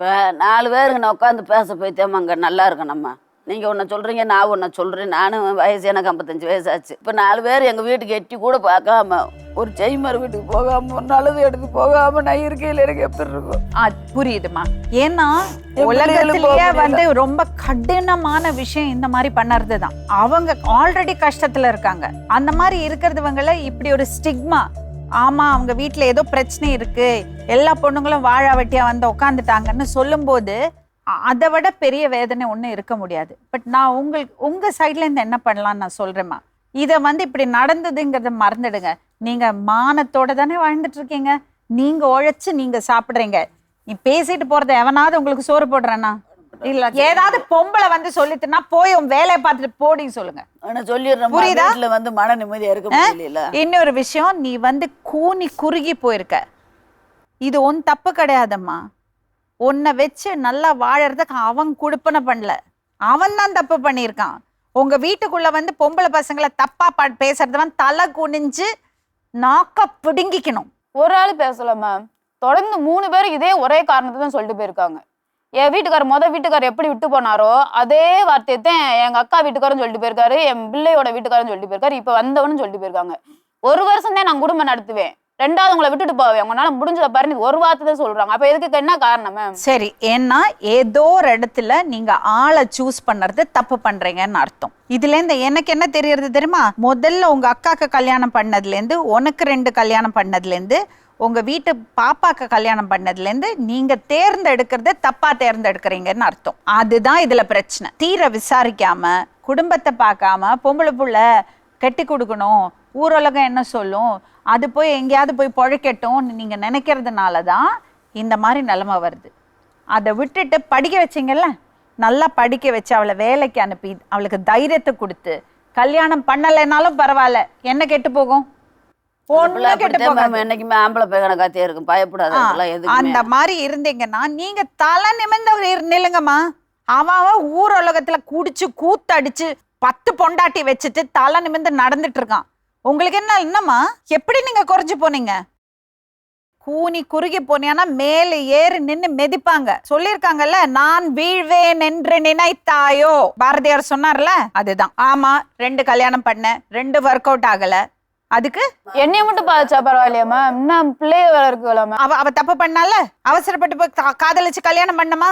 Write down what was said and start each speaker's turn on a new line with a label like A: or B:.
A: இப்போ நாலு பேருக்கு நான் உட்காந்து பேச போய்த்தேன் அங்கே நல்லா இருக்கும் நம்ம. நீங்கள் ஒன்று சொல்கிறீங்க நான் ஒன்று சொல்கிறேன் நானும் வயசு எனக்கு ஐம்பத்தஞ்சு வயசாச்சு. இப்போ நாலு பேர் எங்கள் வீட்டுக்கு எட்டி கூட பார்க்காம ஒரு செய்மர் வீட்டுக்கு போகாமல் ஒரு நல்லது எடுத்து போகாமல் நான் இருக்கையில் எனக்கு எப்படி இருக்கும்?
B: ஆ, புரியுதுமா ஏன்னா உலகத்திலேயே. வந்து ரொம்ப கடினமான விஷயம் இந்த மாதிரி பண்ணறது தான் அவங்க ஆல்ரெடி கஷ்டத்துல இருக்காங்க. அந்த மாதிரி இருக்கிறவங்கள இப்படி ஒரு ஸ்டிக்மா ஆமா அவங்க வீட்டில் ஏதோ பிரச்சனை இருக்கு. எல்லா பொண்ணுங்களும் வாழா வெட்டியா வந்து உட்காந்துட்டாங்கன்னு சொல்லும்போது அதை விட பெரிய வேதனை ஒன்றும் இருக்க முடியாது. பட் நான் உங்களுக்கு உங்கள் சைட்லேருந்து என்ன பண்ணலாம்னு நான் சொல்கிறேம்மா இதை வந்து இப்படி நடந்ததுங்கிறத மறந்துடுங்க. நீங்கள் மானத்தோட தானே வாழ்ந்துட்டு இருக்கீங்க. உழைச்சி நீங்கள் சாப்பிட்றீங்க. நீ பேசிட்டு போகிறத எவனாவது உங்களுக்கு சோறு போடுறேன்னா இல்ல ஏதாவது பொம்பளை வந்து சொல்லிட்டுனா போய் உன் வேலையை பார்த்துட்டு போடின்னு சொல்லுங்க.
A: ஆனால் சொல்லிடுறேன்.
B: புரியுதா?
A: வீட்டில் வந்து மன நிம்மதியாக இருக்க முடியல
B: இன்னொரு விஷயம் நீ வந்து கூனி குறுகி போயிருக்க. இது உன் தப்பு கிடையாதம்மா. உன்னை வச்சு நல்லா வாழறதுக்கு அவன் கொடுப்பனை பண்ணல. அவன் தான் தப்பு பண்ணியிருக்கான். உங்க வீட்டுக்குள்ள வந்து பொம்பளை பசங்களை தப்பா பேசுறதவன் தலை குனிஞ்சு நாக்க பிடுங்கிக்கணும்.
C: ஒரு ஆள் பேசல மேம் தொடர்ந்து மூணு பேர் இதே ஒரே காரணத்தை தான் சொல்லிட்டு போயிருக்காங்க. என் வீட்டுக்கார் முத வீட்டுக்காரர் எப்படி விட்டு போனாரோ அதே வார்த்தையை தான் எங்க அக்கா வீட்டுக்காரன்னு சொல்லிட்டு போயிருக்காரு என் பிள்ளையோட வீட்டுக்காரன்னு சொல்லிட்டு போயிருக்காரு இப்ப வந்தவனும் சொல்லிட்டு போயிருக்காங்க. ஒரு வருஷம் தான் நான் குடும்பம் நடத்துவேன். ரெண்டாவது உங்களை விட்டுட்டு போவேன் உங்களால முடிஞ்சத பாருங்க ஒரு வார்த்தை தான் சொல்றாங்க. அப்ப இதுக்கு என்ன காரணம் மேம்
B: சரி ஏன்னா ஏதோ ஒரு இடத்துல நீங்க ஆளை சூஸ் பண்றது தப்பு பண்றீங்கன்னு அர்த்தம். இதுல இருந்து எனக்கு என்ன தெரியறது தெரியுமா? முதல்ல உங்க அக்காக்கு கல்யாணம் பண்ணதுல இருந்து உனக்கு ரெண்டு கல்யாணம் பண்ணதுல இருந்து உங்க வீட்டு பாப்பாக்கு கல்யாணம் பண்ணதுல இருந்து நீங்க தேர்ந்தெடுக்கிறத தப்பா தேர்ந்தெடுக்கிறீங்கன்னு அர்த்தம். அதுதான் இதுல பிரச்சனை. தீர விசாரிக்காம குடும்பத்தை பார்க்காம பொம்பளை புள்ள கட்டி கொடுக்கணும் ஊரலகம் என்ன சொல்லும்? அது போய் எங்கேயாவது போய் பொழைக்கட்டும்னு நீங்க நினைக்கிறதுனால தான் இந்த மாதிரி நிலைமை வருது. அதை விட்டுட்டு படிக்க வச்சீங்கல்ல? நல்லா படிக்க வச்சு அவளை வேலைக்கு அனுப்பி அவளுக்கு தைரியத்தை கொடுத்து கல்யாணம் பண்ணலைனாலும் பரவாயில்ல. என்ன கெட்டு போகும்? அந்த மாதிரி இருந்தீங்கன்னா நீங்க தலை நிமிர்ந்த நில்லுங்கம்மா. அவன் அவன் ஊர் உலகத்துல குடிச்சு கூத்தடிச்சு பத்து பொண்டாட்டி வச்சுட்டு தலை நிமிர்ந்து நடந்துட்டு இருக்கான். உங்களுக்கு என்ன என்னம்மா எப்படி நீங்க குறைஞ்சு போனீங்க? கூனி குறுகி போனீங்கன்னா மேலே ஏறி நின்னு மிதிப்பாங்க. சொல்லியிருக்காங்கல்ல நான் வீழ்வேன் என்று நினைத்தாயோ? பாரதியார் சொன்னார்ல அதுதான். ஆமா ரெண்டு கல்யாணம் பண்ணேன் ரெண்டு ஒர்க் அவுட் ஆகல. அதுக்கு?
C: என்னைய மட்டும் பாதிச்சா பரவாயில்லையா மேம் இன்னும் பிள்ளைய மேம்
B: அவ அவ தப்பு பண்ணால? அவசரப்பட்டு போய் கா- காதலிச்சு கல்யாணம் பண்ணமா